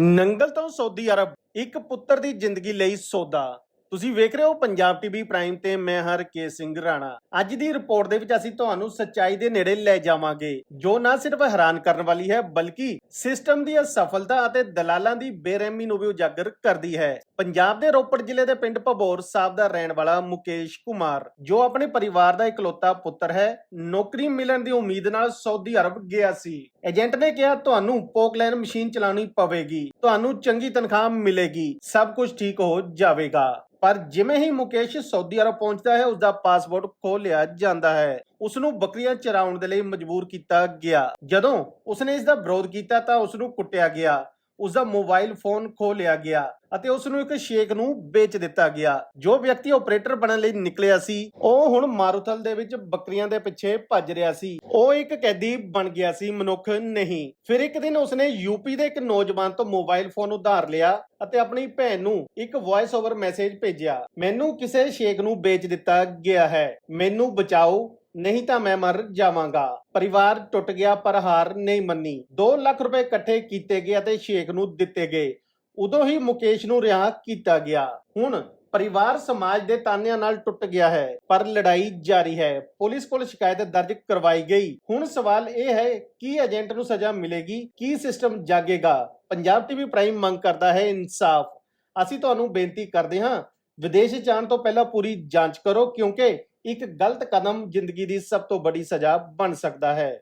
ਨੰਗਲ ਤੋਂ ਸੌਦੀ ਅਰਬ ਇੱਕ ਪੁੱਤਰ ਦੀ ਜ਼ਿੰਦਗੀ ਲਈ ਸੌਦਾ। ਤੁਸੀਂ ਵੇਖ ਰਹੇ ਹੋ ਪੰਜਾਬ ਟੀਵੀ ਪ੍ਰਾਈਮ ਤੇ ਮੈਂ ਹਰ ਕੇ ਸਿੰਘ ਰਾਣਾ। ਅੱਜ ਦੀ ਰਿਪੋਰਟ ਦੇ ਵਿੱਚ ਅਸੀਂ ਤੁਹਾਨੂੰ ਸੱਚਾਈ ਦੇ ਨੇੜੇ ਲੈ ਜਾਵਾਂਗੇ, ਜੋ ਨਾ ਸਿਰਫ ਹੈਰਾਨ ਕਰਨ ਵਾਲੀ ਹੈ, ਬਲਕਿ ਸਿਸਟਮ ਦੀ ਅਸਫਲਤਾ ਅਤੇ ਦਲਾਲਾਂ ਦੀ ਬੇਰਹਿਮੀ ਨੂੰ ਵੀ ਉਜਾਗਰ ਕਰਦੀ ਹੈ। ਪੰਜਾਬ ਦੇ ਰੋਪੜ ਜ਼ਿਲ੍ਹੇ ਦੇ ਪਿੰਡ ਭਬੌਰ ਸਾਹਿਬ ਦਾ ਰਹਿਣ ਵਾਲਾ ਮੁਕੇਸ਼ ਕੁਮਾਰ, ਜੋ ਆਪਣੇ ਪਰਿਵਾਰ ਦਾ ਇਕਲੌਤਾ ਪੁੱਤਰ ਹੈ, ਨੌਕਰੀ ਮਿਲਣ ਦੀ ਉਮੀਦ ਨਾਲ ਸਾਊਦੀ ਅਰਬ ਗਿਆ ਸੀ। ਏਜੰਟ ਨੇ ਕਿਹਾ, ਤੁਹਾਨੂੰ ਪੋਕਲੈਨ ਮਸ਼ੀਨ ਚਲਾਉਣੀ ਪਵੇਗੀ। ਤੁਹਾਨੂੰ ਚੰਗੀ ਤਨਖਾਹ ਮਿਲੇਗੀ। ਸਭ ਕੁਝ ਠੀਕ ਹੋ ਜਾਵੇਗਾ। ਪਰ ਜਿਵੇਂ ਹੀ ਮੁਕੇਸ਼ ਸਾਊਦੀ ਅਰਬ ਪਹੁੰਚਦਾ ਹੈ ਉਸ ਦਾ ਪਾਸਪੋਰਟ ਖੋਹ ਲਿਆ ਜਾਂਦਾ ਹੈ। ਉਸ ਨੂੰ ਬੱਕਰੀਆਂ ਚਰਾਉਣ ਦੇ ਲਈ ਮਜਬੂਰ ਕੀਤਾ ਗਿਆ। ਜਦੋਂ ਉਸਨੇ ਇਸ ਦਾ ਵਿਰੋਧ ਕੀਤਾ, ਤਾਂ ਉਸ ਨੂੰ ਕੁੱਟਿਆ ਗਿਆ। ਉਸ ਦਾ ਮੋਬਾਈਲ ਫੋਨ ਖੋਹ ਲਿਆ ਗਿਆ ਅਤੇ ਉਸ ਨੂੰ ਇੱਕ ਸ਼ੇਖ ਨੂੰ ਵੇਚ ਦਿੱਤਾ ਗਿਆ। ਜੋ ਵਿਅਕਤੀ ਆਪਰੇਟਰ ਬਣਨ ਲਈ ਨਿਕਲਿਆ ਸੀ, ਉਹ ਹੁਣ ਮਾਰੂਥਲ ਦੇ ਵਿੱਚ ਬੱਕਰੀਆਂ ਦੇ ਪਿੱਛੇ ਭੱਜ ਰਿਹਾ ਸੀ। ਉਹ ਇੱਕ ਕੈਦੀ ਬਣ ਗਿਆ ਸੀ, ਮਨੁੱਖ ਨਹੀਂ। ਫਿਰ ਇੱਕ ਦਿਨ ਉਸਨੇ ਯੂਪੀ ਦੇ ਇੱਕ ਨੌਜਵਾਨ ਤੋਂ ਮੋਬਾਈਲ ਫੋਨ ਉਧਾਰ ਲਿਆ ਅਤੇ ਆਪਣੀ ਭੈਣ ਨੂੰ ਇੱਕ ਵੌਇਸ ਓਵਰ ਮੈਸੇਜ ਭੇਜਿਆ। ਮੈਨੂੰ ਕਿਸੇ ਸ਼ੇਖ ਨੂੰ ਵੇਚ ਦਿੱਤਾ ਗਿਆ ਹੈ। ਮੈਨੂੰ ਬਚਾਓ ਨਹੀਂ ਤਾਂ ਮੈਂ ਮਰ ਜਾਵਾਂਗਾ। ਪਰਿਵਾਰ ਟੁੱਟ ਗਿਆ, ਪਰ ਹਾਰ ਨਹੀਂ ਮੰਨੀ। 2 ਲੱਖ ਰੁਪਏ ਇਕੱਠੇ ਕੀਤੇ ਗਏ ਅਤੇ ਸ਼ੇਖ ਨੂੰ ਦਿੱਤੇ ਗਏ। ਉਦੋਂ ਹੀ ਮੁਕੇਸ਼ ਨੂੰ ਰਿਹਾ ਕੀਤਾ ਗਿਆ। ਹੁਣ ਪਰਿਵਾਰ ਸਮਾਜ ਦੇ ਤਾਨਿਆਂ ਨਾਲ ਟੁੱਟ ਗਿਆ ਹੈ, ਪਰ ਲੜਾਈ ਜਾਰੀ ਹੈ। ਪੁਲਿਸ ਕੋਲ ਸ਼ਿਕਾਇਤ ਦਰਜ ਕਰਵਾਈ ਗਈ। ਹੁਣ ਸਵਾਲ ਇਹ ਹੈ, ਕੀ ਏਜੰਟ ਨੂੰ ਸਜ਼ਾ ਮਿਲੇਗੀ? ਕੀ ਸਿਸਟਮ ਜਾਗੇਗਾ? ਪੰਜਾਬ ਟੀਵੀ ਪ੍ਰਾਈਮ ਮੰਗ ਕਰਦਾ ਹੈ ਇਨਸਾਫ। ਅਸੀਂ ਤੁਹਾਨੂੰ ਬੇਨਤੀ ਕਰਦੇ ਹਾਂ, ਵਿਦੇਸ਼ ਜਾਣ ਤੋਂ ਪਹਿਲਾਂ ਪੂਰੀ ਜਾਂਚ ਕਰੋ, ਕਿਉਂਕਿ ਇੱਕ ਗਲਤ ਕਦਮ ਜ਼ਿੰਦਗੀ ਦੀ ਸਭ ਤੋਂ ਵੱਡੀ ਸਜ਼ਾ ਬਣ ਸਕਦਾ ਹੈ।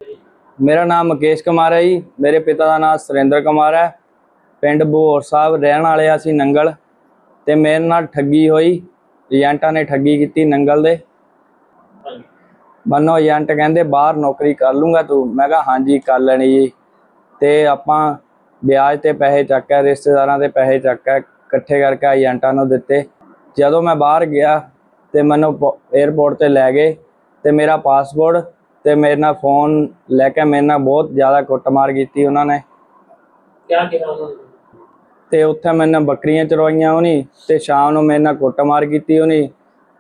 ਮੇਰਾ ਨਾਮ ਮੁਕੇਸ਼ ਕੁਮਾਰ ਹੈ ਜੀ। ਮੇਰੇ ਪਿਤਾ ਦਾ ਨਾਮ ਸੁਰਿੰਦਰ ਕੁਮਾਰ ਹੈ। ਪਿੰਡ ਬੋਰ ਸਾਹਿਬ ਰਹਿਣ ਵਾਲੇ ਆ ਅਸੀਂ ਨੰਗਲ ਤੇ ਮੇਰੇ ਨਾਲ ਠੱਗੀ ਹੋਈ ਏਜੰਟਾਂ ਨੇ ਠੱਗੀ ਕੀਤੀ ਨੰਗਲ ਦੇ। ਮੰਨੋ ਏਜੰਟ ਕਹਿੰਦੇ ਬਾਹਰ ਨੌਕਰੀ ਕਰ ਲੂੰਗਾ ਤੂੰ। ਮੈਂ ਕਿਹਾ, ਹਾਂਜੀ, ਕਰ ਲੈਣੀ ਜੀ। ਤੇ ਆਪਾਂ ਵਿਆਜ ਤੇ ਪੈਸੇ ਚੱਕ ਕੇ ਰਿਸ਼ਤੇਦਾਰਾਂ ਦੇ ਪੈਸੇ ਚੱਕ ਕੇ ਇਕੱਠੇ ਕਰਕੇ ਏਜੰਟਾਂ ਨੂੰ ਦਿੱਤੇ। ਜਦੋਂ ਮੈਂ ਬਾਹਰ ਗਿਆ ਤੇ ਮੈਨੂੰ 에ਅਰਪੋਰਟ ਤੇ ਲੈ ਗਏ ਤੇ ਮੇਰਾ ਪਾਸਪੋਰਟ ਤੇ ਮੇਰੇ ਨਾਲ ਫੋਨ ਲੈ ਕੇ ਮੇਰੇ ਨਾਲ ਬਹੁਤ ਜ਼ਿਆਦਾ ਕੁੱਟਮਾਰ ਕੀਤੀ ਉਹਨਾਂ ਨੇ। ਕਿਆ ਕਿਹਾ ਉਹਨਾਂ ਨੇ? ਤੇ ਉੱਥੇ ਮੈਨੇ ਬੱਕਰੀਆਂ ਚਰਵਾਈਆਂ ਉਹਨੀ ਤੇ ਸ਼ਾਮ ਨੂੰ ਮੇਰੇ ਨਾਲ ਕੁੱਟਮਾਰ ਕੀਤੀ ਉਹਨੀ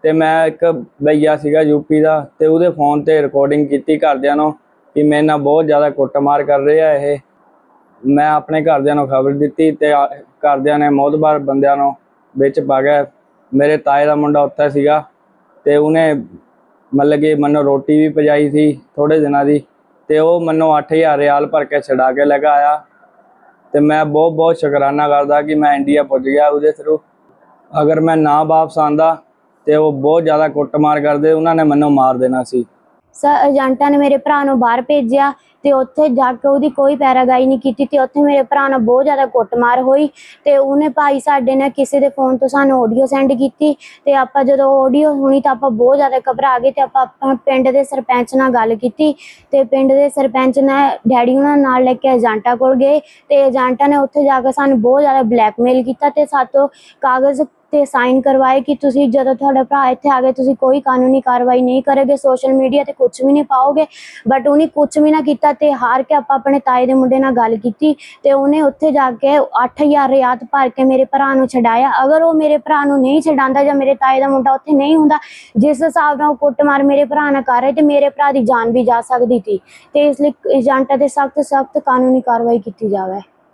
ਤੇ ਮੈਂ ਇੱਕ ਭਈਆ ਸੀਗਾ ਯੂਪੀ ਦਾ ਤੇ ਉਹਦੇ ਫੋਨ ਤੇ ਰਿਕਾਰਡਿੰਗ ਕੀਤੀ ਘਰਦਿਆਂ ਨੂੰ ਕਿ ਮੇਰੇ ਨਾਲ ਬਹੁਤ ਜ਼ਿਆਦਾ ਕੁੱਟਮਾਰ ਕਰ ਰਹੇ ਆ ਇਹ। ਮੈਂ ਆਪਣੇ ਘਰਦਿਆਂ ਨੂੰ ਖਬਰ ਦਿੱਤੀ ਤੇ ਘਰਦਿਆਂ ਨੇ ਮੋਦਬਾਰ ਬੰਦਿਆਂ ਨੂੰ ਵਿੱਚ ਪਾ ਕੇ ਮੇਰੇ ਤਾਏ ਦਾ ਮੁੰਡਾ ਉੱਥੇ ਸੀਗਾ ਤੇ ਉਹਨੇ ਮਤਲਬ ਕਿ ਮੈਨੂੰ ਰੋਟੀ ਵੀ ਪਜਾਈ ਸੀ ਥੋੜੇ ਦਿਨਾਂ ਦੀ ਤੇ ਉਹ ਮੈਨੂੰ 8000 ਰਿਆਲ ਭਰ ਕੇ ਛਡਾ ਕੇ ਲੈ ਕੇ ਆਇਆ ਤੇ ਮੈਂ ਬਹੁਤ ਬਹੁਤ ਸ਼ੁਕਰਾਨਾ ਕਰਦਾ ਕਿ ਮੈਂ ਇੰਡੀਆ ਪੁੱਜ ਗਿਆ ਉਹਦੇ ਥਰੂ ਅਗਰ ਮੈਂ ਨਾ ਵਾਪਸ ਆਂਦਾ ਤੇ ਉਹ ਬਹੁਤ ਜ਼ਿਆਦਾ ਕੁੱਟਮਾਰ ਕਰਦੇ, ਉਹਨਾਂ ਨੇ ਮੈਨੂੰ ਮਾਰ ਦੇਣਾ ਸੀ। ਏਜੰਟਾਂ ਨੇ ਮੇਰੇ ਭਰਾ ਨੂੰ ਬਾਹਰ ਭੇਜਿਆ ਤੇ ਉੱਥੇ ਜਾ ਕੇ ਉਹਦੀ ਕੋਈ ਪੈਰਾਗਾਈ ਨਹੀਂ ਕੀਤੀ ਤੇ ਉੱਥੇ ਮੇਰੇ ਭਰਾ ਨਾਲ ਬਹੁਤ ਜ਼ਿਆਦਾ ਕੁੱਟਮਾਰ ਹੋਈ ਤੇ ਉਹਨੇ ਭਾਈ ਸਾਡੇ ਨੇ ਕਿਸੇ ਦੇ ਫੋਨ ਤੋਂ ਸਾਨੂੰ ਆਡੀਓ ਸੈਂਡ ਕੀਤੀ ਤੇ ਆਪਾਂ ਜਦੋਂ ਆਡੀਓ ਸੁਣੀ ਤਾਂ ਆਪਾਂ ਬਹੁਤ ਜ਼ਿਆਦਾ ਘਬਰਾ ਗਏ ਤੇ ਆਪਾਂ ਆਪਾਂ ਪਿੰਡ ਦੇ ਸਰਪੰਚ ਨਾਲ ਗੱਲ ਕੀਤੀ ਤੇ ਪਿੰਡ ਦੇ ਸਰਪੰਚ ਨੇ ਡੈਡੀ ਉਹਨਾਂ ਨਾਲ ਲੈ ਕੇ ਏਜੰਟਾਂ ਕੋਲ ਗਏ ਤੇ ਏਜੰਟਾਂ ਨੇ ਉੱਥੇ ਜਾ ਕੇ ਸਾਨੂੰ ਬਹੁਤ ਜ਼ਿਆਦਾ ਬਲੈਕਮੇਲ ਕੀਤਾ ਤੇ ਸਾਤੋਂ ਕਾਗਜ਼ ਤੇ ਸਾਈਨ ਕਰਵਾਏ ਕਿ ਤੁਸੀਂ ਜਦੋਂ ਤੁਹਾਡਾ ਭਰਾ ਇੱਥੇ ਆ ਗਏ ਤੁਸੀਂ ਕੋਈ ਕਾਨੂੰਨੀ ਕਾਰਵਾਈ ਨਹੀਂ ਕਰੋਗੇ ਸੋਸ਼ਲ ਮੀਡੀਆ ਤੇ ਕੁਝ ਵੀ ਨਹੀਂ ਪਾਓਗੇ। ਬਟ ਉਹਨੇ ਕੁਝ ਵੀ ਨਾ ਕੀਤਾ ਤੇ ਹਾਰ ਕੇ ਆਪਾਂ ਆਪਣੇ ਤਾਏ ਦੇ ਮੁੰਡੇ ਨਾਲ ਗੱਲ ਕੀਤੀ ਤੇ ਉਹਨੇ ਉੱਥੇ ਜਾ ਕੇ 8000 ਰਿਆਤ ਭਰ ਕੇ ਮੇਰੇ ਭਰਾ ਨੂੰ ਛਡਾਇਆ। ਅਗਰ ਉਹ ਮੇਰੇ ਭਰਾ ਨੂੰ ਨਹੀਂ ਛਡਾਉਂਦਾ ਜਾਂ ਮੇਰੇ ਤਾਏ ਦਾ ਮੁੰਡਾ ਉੱਥੇ ਨਹੀਂ ਹੁੰਦਾ, ਜਿਸ ਹਿਸਾਬ ਨਾਲ ਉਹ ਕੁੱਟਮਾਰ ਮੇਰੇ ਭਰਾ ਨਾਲ ਕਰ ਰਹੇ ਤੇ ਮੇਰੇ ਭਰਾ ਦੀ ਜਾਨ ਵੀ ਜਾ ਸਕਦੀ ਸੀ। ਤੇ ਇਸ ਲਈ ਏਜੰਟਾਂ ਤੇ ਸਖਤ ਸਖਤ ਕਾਨੂੰਨੀ ਕਾਰਵਾਈ ਕੀਤੀ ਜਾਵੇ।